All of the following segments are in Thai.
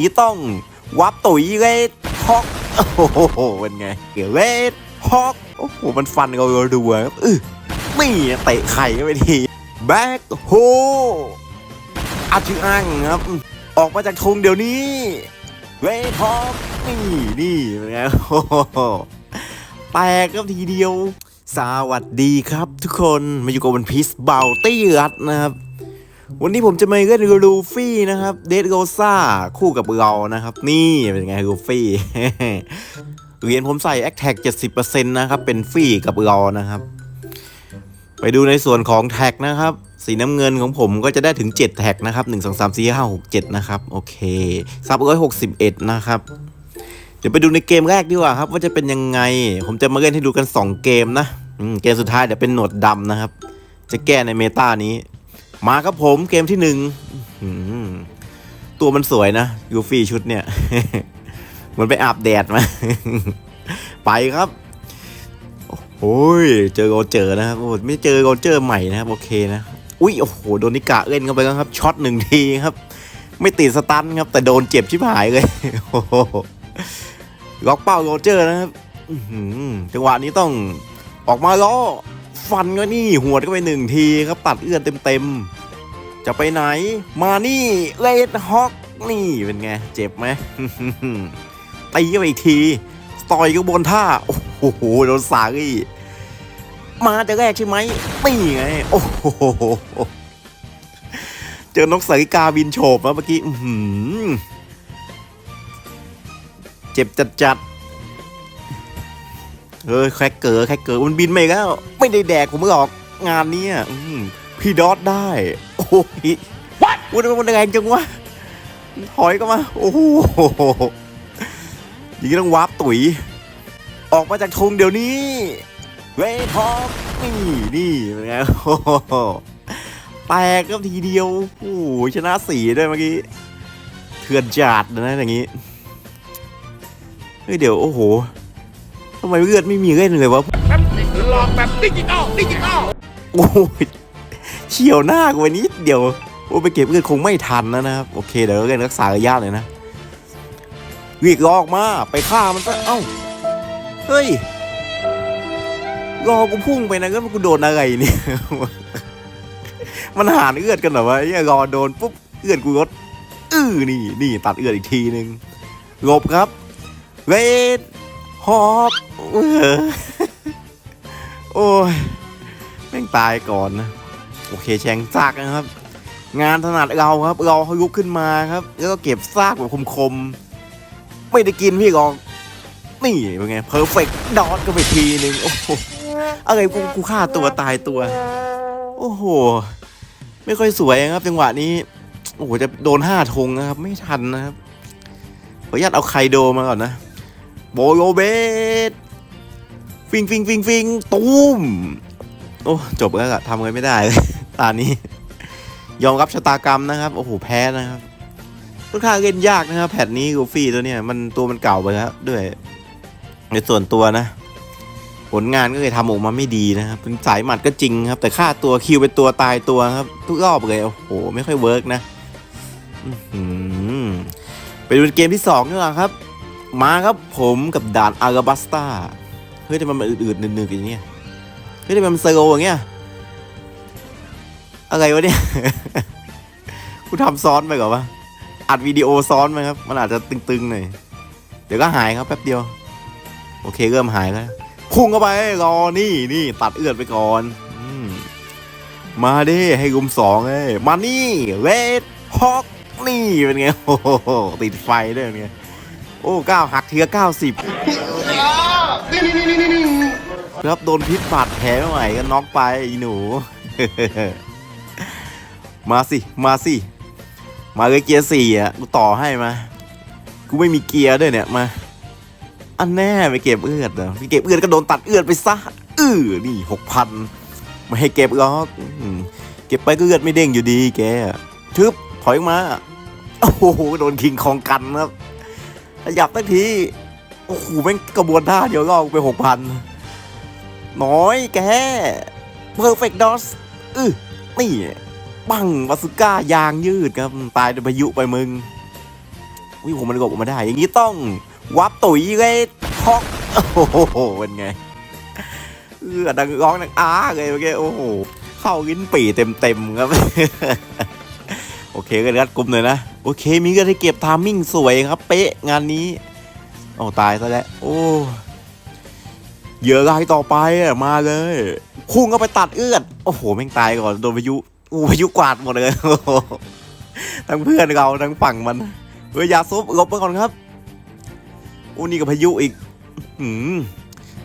นี้ต้องวับตุ๋ยเลดฮอกโอ้โหเป็นไงเวเลดฮอกโอ้โหมันฟันเราดูๆครับอือนี่เตะไข่ไปทีแบ็คโฮอาชิอังครับ ออกมาจากธงเดี๋ยวนี้ เวทฮอกนี่นี่เป็นไงโอ้โหแตกครับทีเดียว สวัสดีครับทุกคนมาอยู่กับวันพีซเบลตี้รัดนะครับ วันนี้ผมจะมาเล่นลูฟี่นะครับ เดดโรซ่าคู่กับเรานะครับ นี่เป็นไงลูฟี่เหรียญผมใส่แอคแท็ก70%นะครับ เป็นฟรีกับเรานะครับ ไปดูในส่วนของแท็กนะครับ สีน้ำเงินของผมก็จะได้ถึง 7 แท็กนะครับ 1 2 3 4 5 6 7 นะครับ โอเคซับร้อยหกสิบเอ็ดนะครับเดี๋ยวไปดูในเกมแรกดีกว่าครับว่าจะเป็นยังไง ผมจะมาเล่นให้ดูกัน 2 เกมนะเกมสุดท้ายเดี๋ยวเป็นหนวดดำนะครับ จะแก้ในเมตานี้ มาครับผมเกมที่หนึ่งตัวมันสวยนะยูฟี่ชุดเนี่ยเหมือนไปอาบแดดมา ไปครับโอ้ยเจอโรเจอร์นะครับโอ้ไม่เจอโรเจอร์ใหม่นะครับโอเคนะอุ้ยโอ้โหโดนนิกะเล่นเข้าไปแล้วครับช็อตหนึ่งทีครับ ไม่ติดสตันครับ แต่โดนเจ็บชิบหายเลยโอ้โหล็อกเป้าโรเจอร์นะครับจังหวะนี้ต้องออกมาล้อฟันก็นี่หัวก็ไปหนึ่งทีครับตัดเอื้อนเต็มๆ จะไปไหน มานี่เลดฮอกนี่เป็นไง เจ็บไหมตีเข้าไปอีกที ต่อยก็บนท่า โอ้โหโดนสารี่มาจะแรกใช่ไหมนี่ไง โอ้โหเจอนกสาริกาบินโฉบมาเมื่อกี้เจ็บจัดจัดเฮ้ยแครกเกอร์แครกเกอร์มันบินมาอีกแล้ว ไม่ได้แดกผมไม่อกงานนี้พี่ดอทได้ โอ้ยวัดมันแรงจังวะถอยก็มา โอ้โหอย่างนี้ต้องวาร์ปตุ๋ย ออกมาจากธงเดี๋ยวนี้ เวทอกนี่ นี่เป็นไงโอ้โหแตกก็ทีเดียว โอ้โหชนะสี่ด้วยเมื่อกี้ เถื่อนจัดนะอย่างนี้ เฮ้ยเดี๋ยว โอ้โหทำไมเลือดไม่มีเล่นเลยวะ หลอกแบบดิจิตอลดิจิตอลโอ้ยเฉียวหน้ากูไปนิดเดียวโอ้ไปเก็บเลือดคงไม่ทันนะนะครับโอเคเดี๋ยวเล่นรักษาระยะเลยนะวิ่งลอกมาไปฆ่ามันซะเอ้าเฮ้ยรอกูพุ่งไปนะก็กูโดนอะไรเนี่ย มันหานเอื้อดกันเหรอวะไอ้รอโดนปุ๊บเอื้อดกูลดอื้อนี่นี่ตัดเอื้อดอีกทีนึงหลบครับเวทฮอกเออโอ้ยแม่งตายก่อนนะ โอเคแชงซากนะครับ งานถนัดเราครับ เราเขาลุกขึ้นมาครับ แล้วก็เก็บซากแบบคมๆ ไม่ได้กินพี่กองนี่เป็นไงเพอร์เฟกต์ดอทก็ไปทีนึงโอ้โหอะไรกูกูฆ่าตัวตายตัว โอ้โห ไม่ค่อยสวยครับ จังหวะนี้ โอ้โห จะโดนห้าธงนะครับ ไม่ทันนะครับขออนุญาตเอาไคโดมาก่อนนะโบโยเบสฟิงฟิงฟิงฟิงตูมโอ้ จบแล้วอะทำอะไรไม่ได้เลย ตอนนี้ ยอมรับชะตากรรมนะครับ โอ้โห แพ้นะครับค่อนข้างเล่นยากนะครับ แพทนี้กูฟี่ตัวเนี้ยมันตัวมันเก่าไปแล้วด้วย ในส่วนตัวนะ ผลงานก็เลยทำออกมาไม่ดีนะครับเป็นสายหมัดก็จริงครับ แต่ค่าตัวคิวเป็นตัวตายตัวครับ ทุกรอบเลยโอ้โห ไม่ค่อยเวิร์กนะไปดูเกมที่สองดีกว่าครับ มาครับผมกับด่านอาราบัสตาเฮ้ยทำไมมันอืดๆหนึกๆอย่างเงี้ยเฮ้ยทำไมมันเซโลอย่างเงี้ย อะไรวะเนี่ยกูทำซ้อนไปก่อนวะอัดวิดีโอซ้อนไหมครับ มันอาจจะตึงๆหน่อย เดี๋ยวก็หายครับแป๊บเดียว โอเคเริ่มหายแล้ว พุ่งเข้าไปรอนี่นี่ตัดเอื้อนไปก่อนอมมาดิให้รุมสองเอ้ยมานี่เวทฮอกนี่เป็นไงโอ้โหติดไฟด้วยเป็นไงโอ้เก้าหักเทียเก้าสิบครับโดนพิษบาดแผลไม่ไหวก็น็อกไปอีหนู มาสิ มาสิ มาเลยเกียร์สี่อะ กูต่อให้มา กูไม่มีเกียร์ด้วยเนี่ย มา อันแน่ไปเก็บเอื้อดเหรอไปเก็บเอื้อดก็โดนตัดเอื้อดไปซะเออนี่หกพันไม่ให้เก็บหรอกเก็บไปก็เอื้อดไม่เด้งอยู่ดีแกทึบถอยมา โอ้โห โดนคิงคองกันครับขยับตั้งที โอ้โหแม่งกระบวนท่าเดียวก็เอไปหกพันน้อยแกเพอร์เฟกต์ดอสอือนี่ บังวาสุก้ายางยืดครับตายโดยพายุไปมึงวิผมมันกบออกมาได้ อย่างนี้ต้องวับตุ๋ยเลยฮอกโอ้โหเป็นไงเออดังร้องดังอ้าเลยเมื่อกี้โอ้โหเข้ากินปีเต็มเต็มครับโอเคก็รัดกลุ่มเลยนะโอเคมีก็ได้เก็บทามมิ่งสวยครับ เป๊ะงานนี้โอ้ตายซะแล้วโอ้เยื่อรายต่อไปอะมาเลยพุ่งก็ไปตัดเอื้อนโอ้โหแม่งตายก่อนโดนพายุ อ้พายุกวาดหมดเลยทั้งเพื่อนเราทั้งฝั่งมันเฮ้ยอยาซุบลบไปก่อนครับอ้นี่กับพายุอีกหืม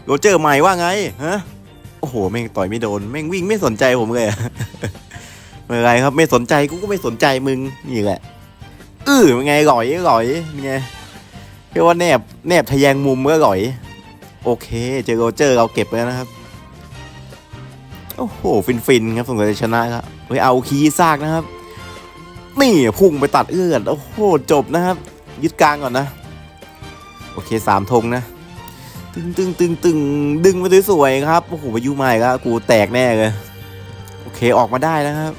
โรเจอร์ใหม่ว่าไงฮะโอ้โหแม่งต่อยไม่โดนแม่งวิ่งไม่สนใจผมเลยไม่เป็นไรครับ ไม่สนใจกูก็ไม่สนใจมึงนี่แหละอื้อเป็นไงหล่อยหล่อยเป็นไงเรียกว่าแนบแนบทะแยงมุมก็หล่อย โอเค เจอโรเจอร์เราเก็บแล้วนะครับ โอ้โห ฟินฟินๆครับสงสัยจะชนะครับ เฮ้ยเอาคีย์ซากนะครับ นี่พุ่งไปตัดเอื้อนโอ้โหจบนะครับ ยึดกลางก่อนนะ โอเคสามธงนะ ตึงตึงตึงตึงดึงมาสวยๆครับ โอ้โหพายุมาอีกแล้วกูแตกแน่เลย โอเคออกมาได้นะครับ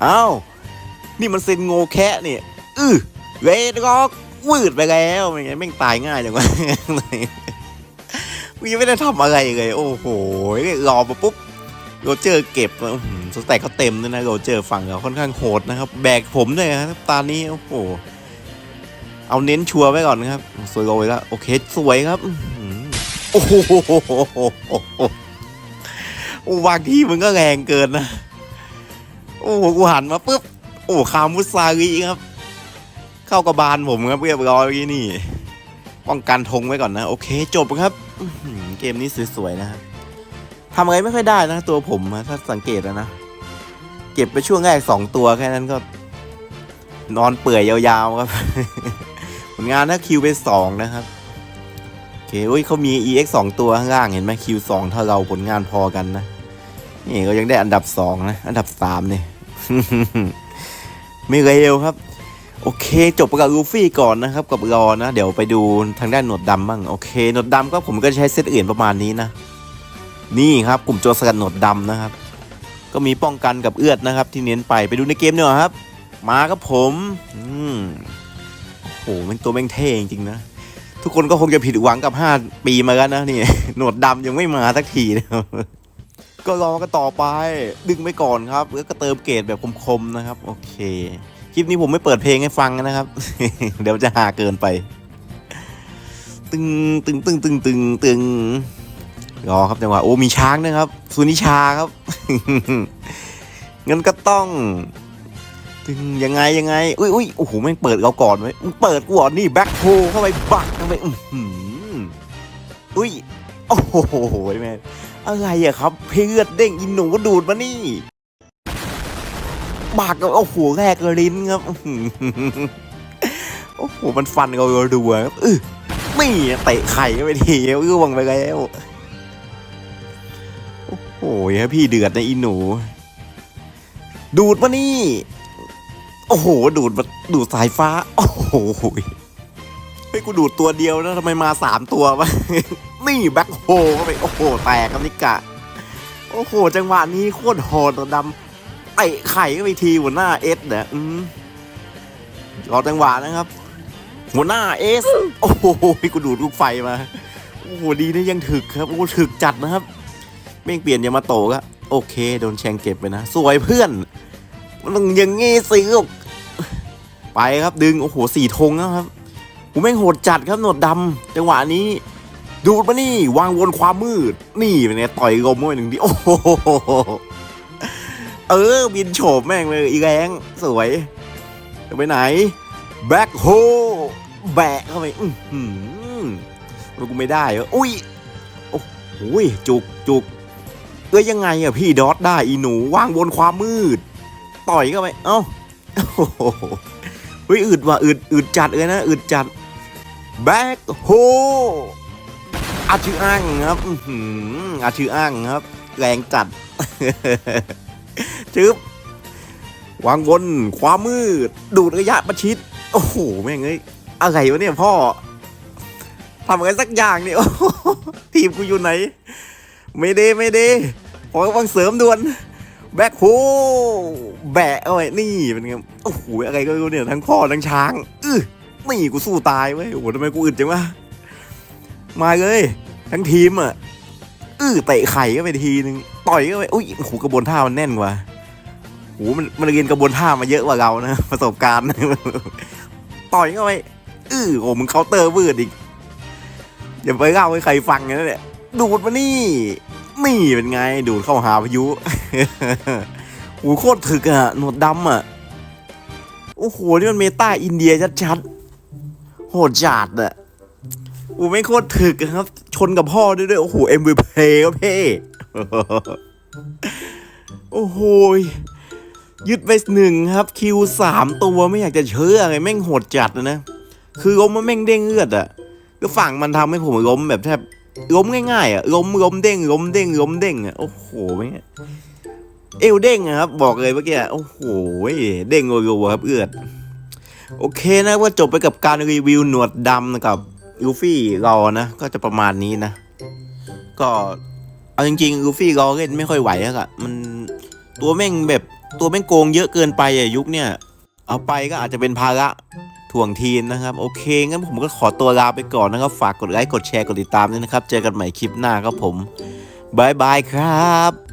เอ้านี่มันเซนโงแคะเนี่ยอือเรดร็อกวืดไปแล้วเป็นไงแม่งตายง่ายจังวะยังไม่ได้ทำอะไรเลย โอ้โหรอมาปุ๊บ โรเจอร์เก็บสแต็กเขาเต็มด้วยนะโรเจอร์ฝั่งเขาค่อนข้างโหดนะครับ แบกผมด้วยนะครับตอนนี้โอ้โหเอาเน้นชัวร์ไว้ก่อนนะครับ สวยโรยแล้วโอเคสวยครับโอ้โหโอ้บางที่มันก็แรงเกินนะ โอ้โหกูหันมาปุ๊บโอ้คามุซาริครับ เข้ากระบาลผมครับเรียบร้อยนี่ป้องกันธงไว้ก่อนนะ โอเคจบครับ เกมนี้สวยๆนะครับ ทำอะไรไม่ค่อยได้นะตัวผมนะถ้าสังเกตแล้วนะ เก็บไปช่วงแรกสองตัวแค่นั้นก็ นอนเปื่อยยาวๆครับ ผลงานถ้าคิวไปสองนะครับโอเคอุ้ยเขามี EX สองตัวข้างล่างเห็นไหมคิวสองถ้าเราผลงานพอกันนะนี่ก็ยังได้อันดับสองนะ อันดับสามเนี่ยไม่เร็วครับ โอเค จบกับลูฟี่ก่อนนะครับ กับรอนะ เดี๋ยวไปดูทางด้านหนวดดำบ้าง โอเค หนวดดำก็ผมก็ใช้เซตอื่นประมาณนี้นะ นี่ครับกลุ่มโจรสกัดหนวดดำนะครับ ก็มีป้องกันกับเอื้อดนะครับ ที่เน้นไปไปดูในเกมเนี่อยครับ มาครับผมอืมโอ้โหมันตัวแม่งเท่จริงๆนะ ทุกคนก็คงจะผิดหวังกับ 5 ปีมาแล้วนะนี่ หนวดดำยังไม่มาสักทีนะครับก็รอกันต่อไปดึงไปก่อนครับ แล้วก็เติมเกรดแบบคมๆนะครับ โอเค คลิปนี้ผมไม่เปิดเพลงให้ฟังนะครับ เดี๋ยวจะหาเกินไป ตึงตึงตึงตึงตึงตึง รอครับจังหวะโอ้มีช้างนะครับสุนิชาครับงั้นก็ต้องตึงยังไงยังไงอุ้ยอุ้ยโอ้โหแม่งเปิดเราก่อนไว้ยมึงเปิดกูก่อนนี่แบ็คโฮเข้าไปบักเข้าไปอื้อหืออุ้ยโอ้โหแม่อะไรอะครับ เพื่อนเด้งอินหนูดูดมานี่บักโอ้โหแรกลิ้นครับโอ้โหมันฟันเราดูครับเออไม่เตะไข่ไปทีร่วงไปแล้ว โอ้โหฮะพี่เดือดในะอินหนู ดูดมานี่ โอ้โห ดูดมาดูดสายฟ้า โอ้โหเฮ้ยกูดูดตัวเดียวนะทำไมมาสามตัววะ นี่แบ็คโฮเข้าไป โอ้โห แตกครับนิกะ โอ้โห จังหวะนี้โคตรโหดตัวดำเตะไข่เข้าไปทีหัวหน้าเอสเนี่ยอืมรอจังหวะนะครับ หัวหน้าเอส โอ้โหกูดูดลูกไฟมา โอ้โห ดีนะยังถึกครับ โอ้ถึกจัดนะครับ เม่งเปลี่ยนยามาโตก็โอเค โดนแชงเก็บไปนะ สวยเพื่อนมันต้องอย่างงี้สิลูกไปครับดึง โอ้โหสี่ธงแล้วครับกูแม่งโหดจัดครับหนวดดำจังหวะนี้ ดูดมานี่ วางวนความมืด นี่เป็นไงต่อยลมเข้าไปหนึ่งทีโอ้โหเออ บินโฉบแม่งเลยอีแรงสวยจะไปไหน แบ็คโฮแบะเข้าไปอื้อหือมันกูไม่ได้เหรออุ้ย โอ้โหจุกจุก เอ้ยยังไงอะพี่ดอทได้อีหนูว่างบนความมืด ต่อยเข้าไปเอ้าโอ้โหเฮ้ยอึดว่ะอึดอึดจัดเลยนะอึดจัดแบ็คโฮอาชื่ออ้างครับอาชื่ออ้างครับ แรงจัดจึ๊บวางบนความมืด ดูดระยะประชิด โอ้โหแม่งเอ้ยอะไรวะเนี่ยพ่อทำอะไรสักอย่างเนี่ยโอ้ทีมกูอยู่ไหน ไม่เด้ไม่เด้ ขอกำลังเสริมด่วน แบกโฮแบะเอาไว้นี่เป็นไงโอ้โหอะไรก็ไม่รู้เนี่ยทั้งพ่อทั้งช้างอื้อนี่กูสู้ตายเว้ยโอ้โหทำไมกูอึดจังวะมาเลย ทั้งทีมอะอื้อเตะไข่ก็ไปทีนึงต่อยก็ไปอุ้ยโอ้โหกระบวนท่ามันแน่นกว่าโอ้โหมันมันเรียนกระบวนท่ามาเยอะกว่าเรานะประสบการณ์ต่อยก็ไปอื้อโอ้โหมึงเคาน์เตอร์วืดอีกอย่าไปเล่าให้ใครฟังนะเนี่ยดูดมานี่ นี่เป็นไงดูดเข้าหาพายุโอ้โหโคตรถึกอะหนวดดำอะโอ้โห นี่มันเมตาอินเดียชัดๆโหดจัดอะโอ้ไม่โคตรถึกครับ ชนกับพ่อด้วยด้วยโอ้โห MVP ครับเพ่โอ้โหยึดไปหนึ่งครับคิวสามตัวไม่อยากจะเชื่อไงแม่งโหดจัดนะ คือล้มมันแม่งเด้งเลือดอะก็ฝั่งมันทำให้ผมล้มแบบแทบ ล้มง่ายๆอะล้มล้มเด้งล้มเด้งล้มเด้งอะโอ้โหไม่งเอวเด้งอะครับ บอกเลยเมื่อกี้โอ้โหเด้งรัวๆครับเอือดโอเคนะว่าจบไปกับการรีวิวหนวดดำนะครับลูฟี่รอนะก็จะประมาณนี้นะ ก็เอาจริงๆลูฟี่รอเล่นไม่ค่อยไหวอะค่ะมันตัวแม่งแบบตัวแม่งโกงเยอะเกินไปอะยุคเนี้ยเอาไปก็อาจจะเป็นภาระ ถ่วงทีนนะครับ โอเคงั้นผมก็ขอตัวลาไปก่อนนะครับ ฝากกดไลค์กดแชร์กดติดตามด้วยนะครับ เจอกันใหม่คลิปหน้าครับผมบายบายครับ